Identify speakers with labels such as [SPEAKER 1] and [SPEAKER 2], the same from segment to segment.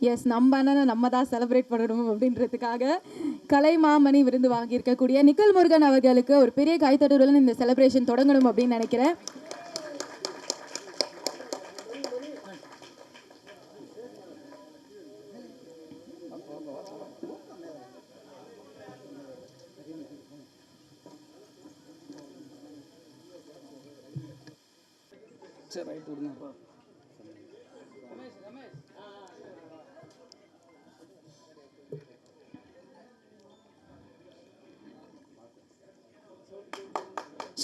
[SPEAKER 1] S நம்ம அண்ணனை நம்ம தான் செலிப்ரேட் பண்ணணும் அப்படின்றதுக்காக கலை மாமணி விருந்து வாங்கியிருக்கக்கூடிய நிக்கல் முருகன் அவர்களுக்கு ஒரு பெரிய கைத்தட்டுடன் இந்த செலிப்ரேஷன் தொடங்கணும் அப்படின்னு நினைக்கிறேன்.
[SPEAKER 2] சரி ரைட் விடுங்கப்பா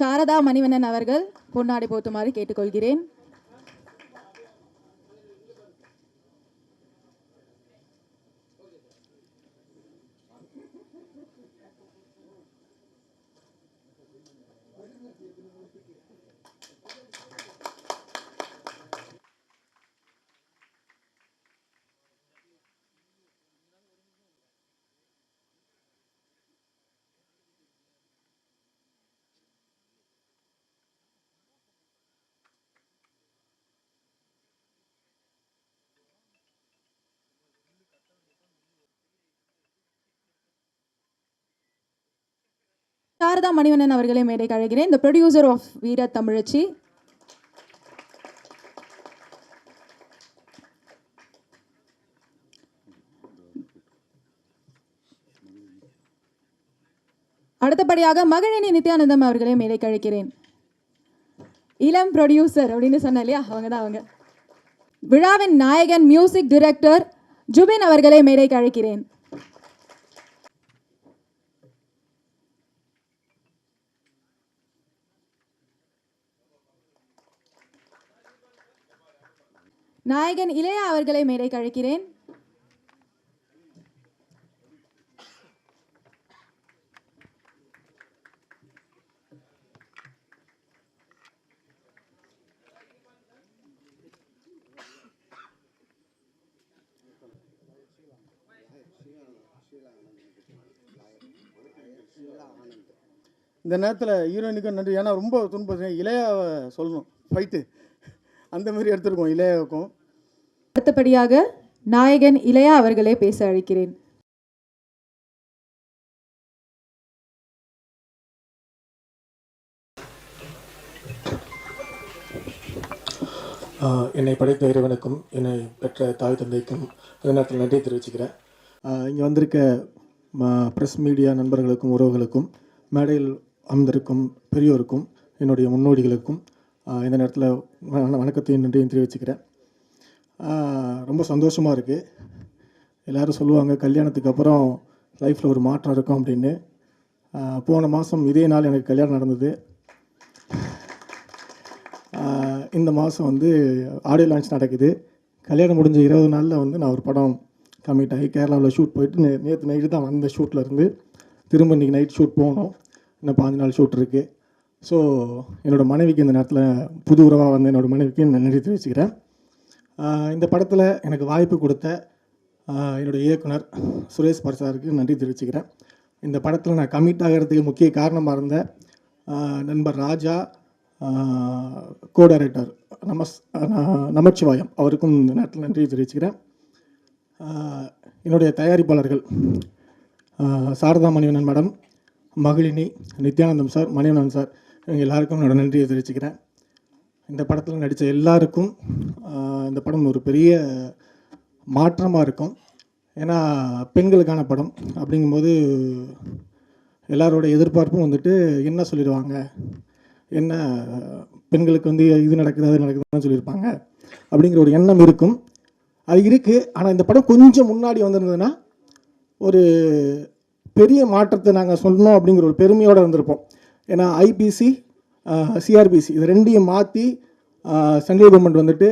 [SPEAKER 1] சாரதா மணிவண்ணன் அவர்கள் பொன்னாடை போத்துமாறு கேட்டுக்கொள்கிறேன். சாரதா மணிவண்ணன் அவர்களை மேடை கழகிறேன். இந்த ப்ரொடியூசர் ஆஃப் வீர தமிழச்சி. அடுத்தபடியாக மகிழினி நித்யானந்தம் அவர்களை மேலே கழிக்கிறேன் இளம் ப்ரொடியூசர் அப்படின்னு சொன்ன இல்லையா? அவங்க தான் அவங்க. விழாவின் நாயகன் மியூசிக் டைரக்டர் ஜுபின் அவர்களை மேலே கழிக்கிறேன் நாயகன் இளையா அவர்களை மேடை கழிக்கிறேன்.
[SPEAKER 3] இந்த நேரத்தில் ஹீரோயினுக்கும் நன்றி. ஏன்னா ரொம்ப துன்பம். இளையாவை சொல்லணும். ஃபைட்டு அந்த மாதிரி எடுத்திருக்கோம் இளையாவுக்கும்
[SPEAKER 1] அடுத்தபடியாக நாயகன் இளையா அவர்களை பேச அழைக்கிறேன்.
[SPEAKER 4] என்னை படைத்த இறைவனுக்கும் என்னை பெற்ற தாய் தந்தைக்கும் இந்த நேரத்தில் நன்றி தெரிவிச்சுக்கிறேன். இங்கே வந்திருக்க ப்ரெஸ் மீடியா நண்பர்களுக்கும் உறவுகளுக்கும் மேடையில் அமர்ந்திருக்கும் பெரியோருக்கும் என்னுடைய முன்னோடிகளுக்கும் இந்த நேரத்தில் வணக்கத்தையும் நன்றியும் தெரிவிச்சுக்கிறேன். ரொம்ப சந்தோஷமாக இருக்குது எல்லோரும் சொல்லுவாங்க கல்யாணத்துக்கு அப்புறம் லைஃப்பில் ஒரு மாற்றம் இருக்கும் அப்படின்னு. போன மாதம் இதே நாள் எனக்கு கல்யாணம் நடந்தது. இந்த மாதம் வந்து ஆடியோ லான்ச் நடக்குது. கல்யாணம் முடிஞ்ச இருபது நாளில் வந்து நான் ஒரு படம் கம்மிட் ஆகி கேரளாவில் ஷூட் போயிட்டு நே நேற்று நைட்டு தான் வந்த ஷூட்டில் இருந்து திரும்ப இன்றைக்கி நைட் ஷூட் போகணும் இன்னும் பாஞ்சு நாள் ஷூட் இருக்குது ஸோ என்னோடய மனைவிக்கு இந்த நேரத்தில் புது உறவாக வந்து என்னோடய மனைவிக்கு நான் நன்றி தெரிவிச்சுக்கிறேன். இந்த படத்தில் எனக்கு வாய்ப்பு கொடுத்த என்னுடைய இயக்குனர் சுரேஷ் பர்சாருக்கு நன்றி தெரிவிச்சுக்கிறேன். இந்த படத்தில் நான் கமிட் ஆகிறதுக்கு முக்கிய காரணமாக இருந்த நண்பர் ராஜா கோ டைரக்டர் நமஸ் நமச்சிவாயம் அவருக்கும் இந்த நேரத்தில் நன்றி தெரிவிச்சுக்கிறேன். என்னுடைய தயாரிப்பாளர்கள் Saradha Manivannan madam Magizhini Nithyanandam sir Manivannan sir எல்லாருக்கும் என்னோட நன்றியை தெரிவிச்சுக்கிறேன். இந்த படத்தில் நடித்த எல்லாருக்கும் இந்த படம் ஒரு பெரிய மாற்றமாக இருக்கும். ஏன்னா பெண்களுக்கான படம் அப்படிங்கும்போது எல்லாரோட எதிர்பார்ப்பும் வந்துட்டு என்ன சொல்லிடுவாங்க? என்ன பெண்களுக்கு வந்து இது நடக்குது அது நடக்குதுன்னு சொல்லியிருப்பாங்க. அப்படிங்கிற ஒரு எண்ணம் இருக்கும். அது இருக்குது ஆனால் இந்த படம் கொஞ்சம் முன்னாடி வந்திருந்ததுன்னா ஒரு பெரிய மாற்றத்தை நாங்கள் சொன்னோம் அப்படிங்கிற ஒரு பெருமையோடு வந்திருப்போம் ஏன்னா ஐபிசி சிஆர்பிசி இது ரெண்டையும் மாற்றி சென்ட்ரல் கவர்மெண்ட் வந்துட்டு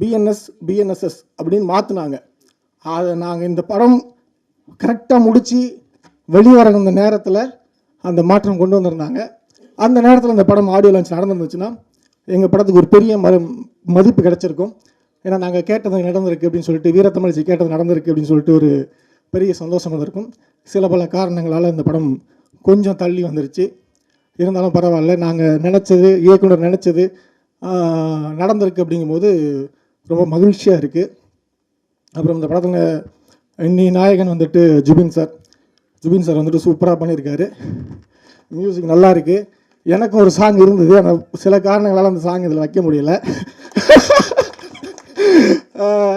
[SPEAKER 4] பிஎன்எஸ் பிஎன்எஸ்எஸ் அப்படின்னு மாற்றினாங்க அதை நாங்கள் இந்த படம் கரெக்டாக முடித்து வெளிவர அந்த நேரத்தில் அந்த மாற்றம் கொண்டு வந்திருந்தாங்க. அந்த நேரத்தில் அந்த படம் ஆடியோ லான்ச் நடந்துருந்துச்சுன்னா எங்கள் படத்துக்கு ஒரு பெரிய ம மதிப்பு கிடச்சிருக்கும். ஏன்னா நாங்கள் கேட்டது நடந்திருக்கு அப்படின்னு சொல்லிட்டு வீரத்தமிழ்ச்சி கேட்டது நடந்திருக்கு அப்படின்னு சொல்லிட்டு ஒரு பெரிய சந்தோஷம் வந்திருக்கும். சில பல காரணங்களால் இந்த படம் கொஞ்சம் தள்ளி வந்துருச்சு. இருந்தாலும் பரவாயில்ல. நாங்கள் நினச்சது இயக்குனர் நினச்சது நடந்திருக்கு அப்படிங்கும்போது ரொம்ப மகிழ்ச்சியாக இருக்குது அப்புறம் இந்த படத்தில் இன்னி நாயகன் வந்துட்டு ஜுபின் சார். ஜுபின் சார் வந்துட்டு சூப்பராக பண்ணியிருக்காரு. மியூசிக் நல்லா இருக்குது எனக்கும் ஒரு சாங் இருந்தது. ஆனால் சில காரணங்களால் அந்த சாங் இதில் வைக்க முடியல.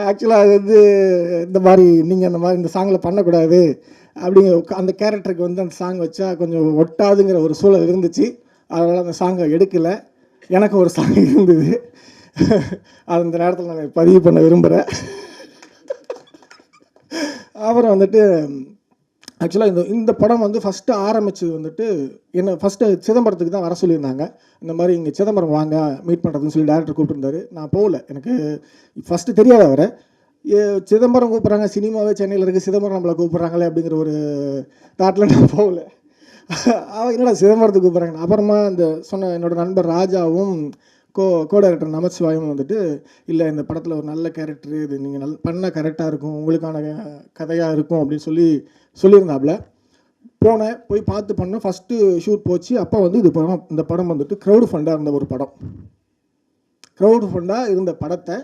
[SPEAKER 4] ஆக்சுவலாக அது வந்து இந்த மாதிரி நீங்கள் அந்த மாதிரி இந்த சாங்கில் பண்ணக்கூடாது அப்படிங்கிற அந்த கேரக்டருக்கு வந்து அந்த சாங் வச்சா கொஞ்சம் ஒட்டாதுங்கிற ஒரு சூழல் இருந்துச்சு. அதனால் அந்த சாங்கை எடுக்கலை. எனக்கு ஒரு சாங் இருந்தது. அது அந்த நேரத்தில் நான் பதிவு பண்ண விரும்புகிறேன் அப்புறம் வந்துட்டு ஆக்சுவலாக இந்த இந்த படம் வந்து ஃபஸ்ட்டு ஆரம்பிச்சது வந்துட்டு என்ன ஃபஸ்ட்டு சிதம்பரத்துக்கு தான் வர சொல்லியிருந்தாங்க. இந்த மாதிரி இங்கே சிதம்பரம் வாங்க மீட் பண்ணுறதுன்னு சொல்லி டேரக்டர் கூப்பிட்டுருந்தாரு. நான் போகல. எனக்கு ஃபஸ்ட்டு தெரியாத அவரை. ஏ, சிதம்பரம் கூப்பிட்றாங்க சினிமாவே சென்னையில் இருக்குது சிதம்பரம் நம்மளை கூப்பிட்றாங்களே அப்படிங்கிற ஒரு தாட்டில் நான் போகல. அவன் என்னடா சிதம்பரத்துக்கு கூப்பிட்றாங்க அப்புறமா இந்த சொன்ன என்னோட நண்பர் ராஜாவும் கோ கோ டேரக்டர் நமச்சிவாயும் வந்துட்டு இல்லை இந்த படத்தில் ஒரு நல்ல கேரக்டர் இது நீங்கள் நல் பண்ணால் கரெக்டாக இருக்கும் உங்களுக்கான கதையாக இருக்கும் அப்படின்னு சொல்லி சொல்லியிருந்தாப்புல. போனேன் போய் பார்த்து பண்ணேன். ஃபஸ்ட்டு ஷூட் போச்சு. அப்போ வந்து இது படம் இந்த படம் வந்துட்டு க்ரௌடு ஃபண்டாக இருந்த ஒரு படம். க்ரௌடு ஃபண்டாக இருந்த படத்தை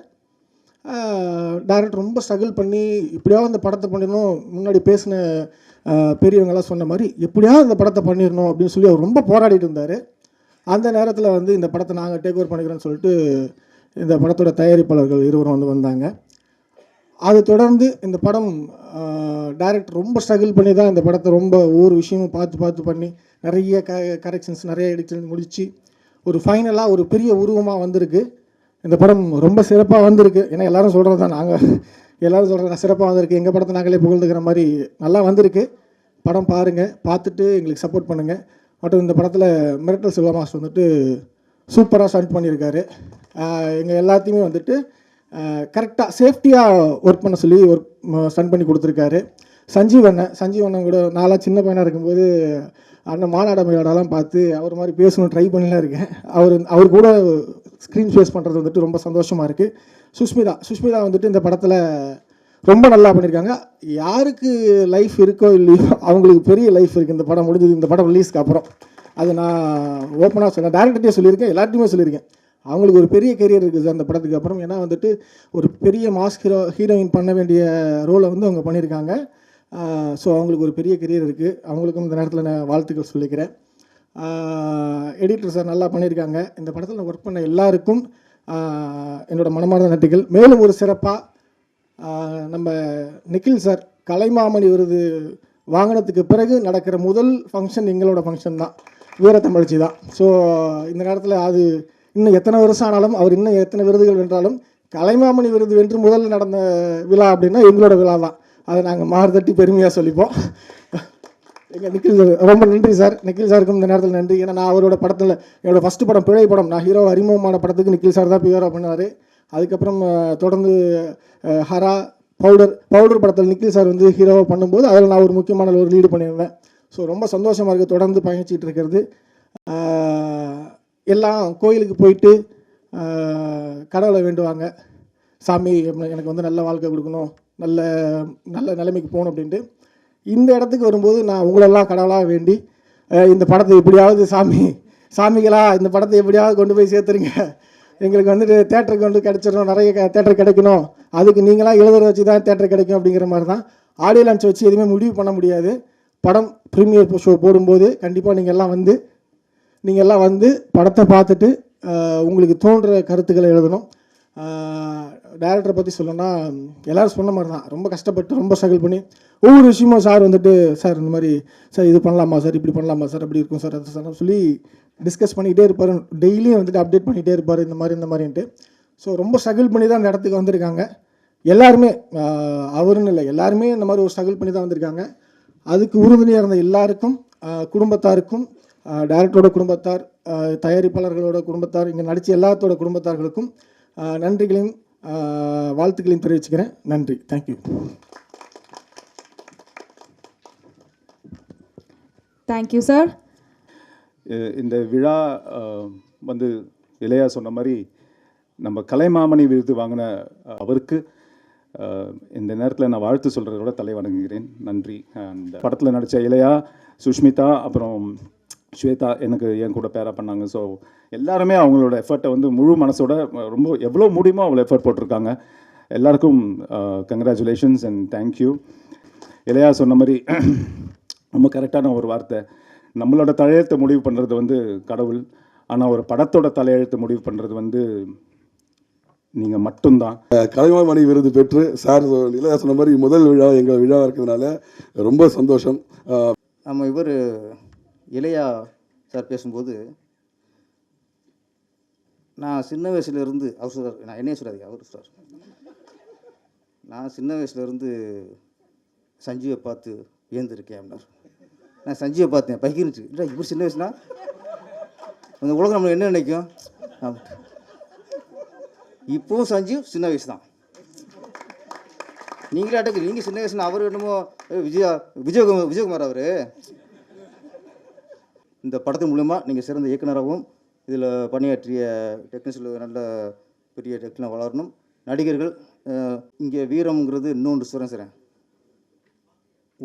[SPEAKER 4] டேரக்டர் ரொம்ப ஸ்ட்ரகிள் பண்ணி இப்படியாவது அந்த படத்தை பண்ணிடணும் முன்னாடி பேசின பெரியவங்களாம் சொன்ன மாதிரி எப்படியாவது அந்த படத்தை பண்ணிடணும் அப்படின்னு சொல்லி அவர் ரொம்ப போராடிட்டு இருந்தார். அந்த நேரத்தில் வந்து இந்த படத்தை நாங்கள் டேக் ஓவர் பண்ணிக்கிறோன்னு சொல்லிட்டு இந்த படத்தோட தயாரிப்பாளர்கள் இருவரும் வந்து வந்தாங்க. அது தொடர்ந்து இந்த படம் டைரக்டர் ரொம்ப ஸ்ட்ரகிள் பண்ணி தான் இந்த படத்தை ரொம்ப ஒவ்வொரு விஷயமும் பார்த்து பார்த்து பண்ணி நிறைய க கரெக்ஷன்ஸ் நிறைய எடிக்ஷன் முடித்து ஒரு ஃபைனலாக ஒரு பெரிய உருவமாக வந்திருக்கு. இந்த படம் ரொம்ப சிறப்பாக வந்திருக்கு. ஏன்னா எல்லோரும் சொல்கிறது தான் நாங்கள் எல்லோரும் சொல்கிறது சிறப்பாக வந்திருக்கு. எங்கள் படத்தை நாங்களே புகழ்ந்துக்கிற மாதிரி நல்லா வந்திருக்கு. படம் பாருங்கள் பார்த்துட்டு எங்களுக்கு சப்போர்ட் பண்ணுங்கள் மற்றும் இந்த படத்தில் மிரட்டல் சிவா மாஸ்டர் வந்துட்டு சூப்பராக ஸ்டண்ட் பண்ணியிருக்காரு. எங்கள் எல்லாத்தையுமே வந்துட்டு கரெக்டாக சேஃப்டியாக ஒர்க் பண்ண சொல்லி ஒர்க் ஸ்டண்ட் பண்ணி கொடுத்துருக்காரு. சஞ்சீவ் அண்ணன் சஞ்சீவ் அண்ணன் கூட நான்லாம் சின்ன பையனாக இருக்கும்போது அண்ணன் மாநாட மேடாலாம் பார்த்து அவர் மாதிரி பேசணும் ட்ரை பண்ணிலாம் இருக்கேன். அவர் அவர் கூட ஸ்க்ரீன் ஃபேஸ் பண்ணுறது வந்துட்டு ரொம்ப சந்தோஷமாக இருக்குது சுஷ்மிதா சுஷ்மிதா வந்துட்டு இந்த படத்தில் ரொம்ப நல்லா பண்ணியிருக்காங்க யாருக்கு லைஃப் இருக்கோ இல்லையோ அவங்களுக்கு பெரிய லைஃப் இருக்குது இந்த படம் முடிஞ்சது இந்த படம் ரிலீஸ்க்கு அப்புறம். அது நான் ஓப்பனாக சொன்னேன் டேரக்டர்கிட்டே சொல்லியிருக்கேன் எல்லாத்தையுமே சொல்லியிருக்கேன். அவங்களுக்கு ஒரு பெரிய கெரியர் இருக்குது சார் அந்த படத்துக்கு அப்புறம். ஏன்னா வந்துட்டு ஒரு பெரிய மாஸ் ஹீரோ ஹீரோயின் பண்ண வேண்டிய ரோலை வந்து அவங்க பண்ணியிருக்காங்க. ஸோ அவங்களுக்கு ஒரு பெரிய கெரியர் இருக்குது அவங்களுக்கும் இந்த நேரத்தில் நான் வாழ்த்துக்கள் சொல்லிக்கிறேன். எடிட்டர் சார் நல்லா பண்ணியிருக்காங்க. இந்த படத்தில் ஒர்க் பண்ண எல்லாருக்கும் என்னோடய மனமார்ந்த நன்றிகள். மேலும் ஒரு சிறப்பாக நம்ம நிக்கில் சார் கலைமாமணி விருது வாங்கினதுக்கு பிறகு நடக்கிற முதல் ஃபங்க்ஷன் எங்களோட ஃபங்க்ஷன் தான். வீரத்தமிழ்ச்சி தான். ஸோ இந்த நேரத்தில் அது இன்னும் எத்தனை வருஷம் ஆனாலும் அவர் இன்னும் எத்தனை விருதுகள் வென்றாலும் கலைமாமணி விருது வென்று முதல்ல நடந்த விழா அப்படின்னா எங்களோட விழா தான். அதை நாங்கள் மாறுதட்டி பெருமையாக சொல்லிப்போம். எங்கள் நிக்கில் சார் ரொம்ப நன்றி சார். நிக்கில் சாருக்கும் இந்த நேரத்தில் நன்றி. ஏன்னா நான் அவரோட படத்தில் என்னோடய ஃபஸ்ட்டு படம் பிழை படம் நான் ஹீரோ அறிமுகமான படத்துக்கு நிக்கில் சார் தான் பியூரா பண்ணார் அதுக்கப்புறம் தொடர்ந்து ஹரா பவுடர் பவுடர் படத்தில் நிக்கில் சார் வந்து ஹீரோவாக பண்ணும்போது அதில் நான் ஒரு முக்கியமான ஒரு லீடு பண்ணியிருந்தேன். ஸோ ரொம்ப சந்தோஷமாக இருக்குது தொடர்ந்து பயணிச்சிட்டு இருக்கிறது. எல்லாம் கோயிலுக்கு போயிட்டு கடவுளை வேண்டுவாங்க. சாமி எனக்கு வந்து நல்ல வாழ்க்கை கொடுக்கணும். நல்ல நல்ல நிலைமைக்கு போகணும் அப்படின்ட்டு. இந்த இடத்துக்கு வரும்போது நான் உங்களெல்லாம் கடவுளாக வேண்டி இந்த படத்தை எப்படியாவது சாமி சாமிகளா இந்த படத்தை எப்படியாவது கொண்டு போய் சேர்த்துருங்க. எங்களுக்கு வந்துட்டு தேட்டருக்கு வந்து கிடச்சிடணும் நிறைய தேட்டர் கிடைக்கணும். அதுக்கு நீங்களாம் எழுதுற வச்சு தான் தேட்டர் கிடைக்கும் அப்படிங்கிற மாதிரி தான் ஆடியோ லான்ச் வச்சு எதுவுமே முடிவு பண்ண முடியாது. படம் ப்ரீமியர் ஷோ போடும்போது கண்டிப்பாக நீங்கள் எல்லாம் வந்து நீங்கள் எல்லாம் வந்து படத்தை பார்த்துட்டு உங்களுக்கு தோன்ற கருத்துக்களை எழுதணும். டேரக்டரை பற்றி சொல்லணும்னா எல்லோரும் சொன்ன மாதிரி தான் ரொம்ப கஷ்டப்பட்டு ரொம்ப ஸ்ட்ரகிள் பண்ணி ஒவ்வொரு விஷயமும் சார் வந்துட்டு சார் இந்த மாதிரி சார் இது பண்ணலாமா சார்? இப்படி பண்ணலாமா சார்? அப்படி இருக்கும் சார். அது சார் சொல்லி டிஸ்கஸ் பண்ணிக்கிட்டே இருப்பார். டெய்லியும் வந்துட்டு அப்டேட் பண்ணிகிட்டே இருப்பார். இந்த மாதிரி இந்த மாதிரின்ட்டு. ஸோ ரொம்ப ஸ்ட்ரகிள் பண்ணி தான் அந்த இடத்துக்கு வந்திருக்காங்க. எல்லாருமே அவருன்னு இல்லை. எல்லாருமே இந்த மாதிரி ஒரு ஸ்ட்ரகிள் பண்ணி தான் வந்திருக்காங்க. அதுக்கு உறுதுணையாக இருந்த எல்லாருக்கும் குடும்பத்தாருக்கும் டைரக்டரோட குடும்பத்தார் தயாரிப்பாளர்களோட குடும்பத்தார் இங்கே நடித்த எல்லாத்தோட குடும்பத்தார்களுக்கும் நன்றிகளையும் வாழ்த்துக்களையும் தெரிவிச்சுக்கிறேன். நன்றி. தேங்க்யூ
[SPEAKER 1] தேங்க்யூ சார்
[SPEAKER 2] இந்த விழா வந்து இளையா சொன்ன மாதிரி நம்ம கலைமாமணி விருது வாங்கின அவருக்கு இந்த நேரத்தில் நான் வாழ்த்து சொல்கிறத விட தலை வணங்குகிறேன். நன்றி. அந்த படத்தில் நடித்த இளையா சுஷ்மிதா அப்புறம் ஸ்வேதா எனக்கு என் கூட பேரா பண்ணாங்க. ஸோ எல்லாருமே அவங்களோட எஃபர்ட்டை வந்து முழு மனசோட ரொம்ப எவ்வளோ முடியுமோ அவ்வளோ எஃபர்ட் போட்டிருக்காங்க. எல்லாருக்கும் கங்க்ராச்சுலேஷன்ஸ் அண்ட் தேங்க்யூ இளையா சொன்ன மாதிரி ரொம்ப கரெக்டான ஒரு வார்த்தை. நம்மளோட தலையெழுத்தை முடிவு பண்ணுறது வந்து கடவுள். ஆனால் ஒரு படத்தோட தலையெழுத்தை முடிவு பண்ணுறது வந்து நீங்கள் மட்டும்தான்.
[SPEAKER 5] கலைமாமணி விருது பெற்று சார் இளையா சொன்ன மாதிரி முதல் விழா எங்கள் விழா இருக்கிறதுனால ரொம்ப சந்தோஷம்.
[SPEAKER 3] நம்ம இவர் இளையா சார் பேசும்போது நான் சின்ன வயசுலேருந்து அவர் சொல்றார் நான் என்னைய சொல்லாதீங்க அவர் சொல்றார். நான் சின்ன வயசுலேருந்து சஞ்சீவை பார்த்து வியந்திருக்கேன் அப்படின்னார். நான் சஞ்சீவை பார்த்தேன் பகிர்ந்துச்சு. இல்லை இப்படி சின்ன வயசுனா? அந்த உலகம் நம்ம என்ன நினைக்கும்? இப்போவும் சஞ்சீவ் சின்ன வயசு தான் நீங்களே அடக்கு நீங்கள் சின்ன வயசுனா அவர் என்னமோ விஜயா விஜயகுமார் விஜயகுமார் அவர்? இந்த படத்தின் மூலமா நீங்கள் சிறந்த இயக்குனராகவும் இதில் பணியாற்றிய டெக்னீஷியல் நல்ல பெரிய டெக்னிக் வளரணும். நடிகர்கள் இங்கே வீரம்ங்கிறது இன்னொன்று சொல்கிறேன் சார்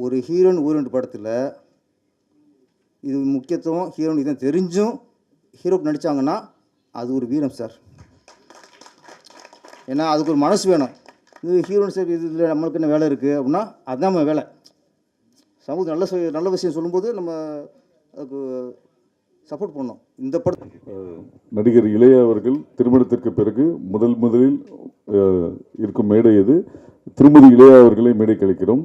[SPEAKER 3] ஒரு ஹீரோயின் ஊரண்டு படத்தில் இது முக்கியத்துவம் ஹீரோயின் இதை தெரிஞ்சும் ஹீரோ நடித்தாங்கன்னா அது ஒரு வீரம் சார் ஏன்னா அதுக்கு ஒரு மனசு வேணும். இது ஹீரோயின் சார் இது இதில் நம்மளுக்கு என்ன வேலை இருக்குது அப்படின்னா அதுதான் நம்ம வேலை. சமூக நல்ல நல்ல விஷயம் சொல்லும்போது நம்ம அதுக்கு சப்போர்ட் பண்ணோம் இந்த படம்
[SPEAKER 6] நடிகர் இளைய அவர்கள் திருமணத்திற்கு பிறகு முதல் முதலில் இருக்கும் மேடை இது திருமதி இளைய அவர்களை மேடை கழிக்கிறோம்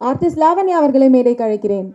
[SPEAKER 1] ஆர்டிஸ்ட் லாவண்யா அவர்களை மேடைக்கு அழைக்கிறேன்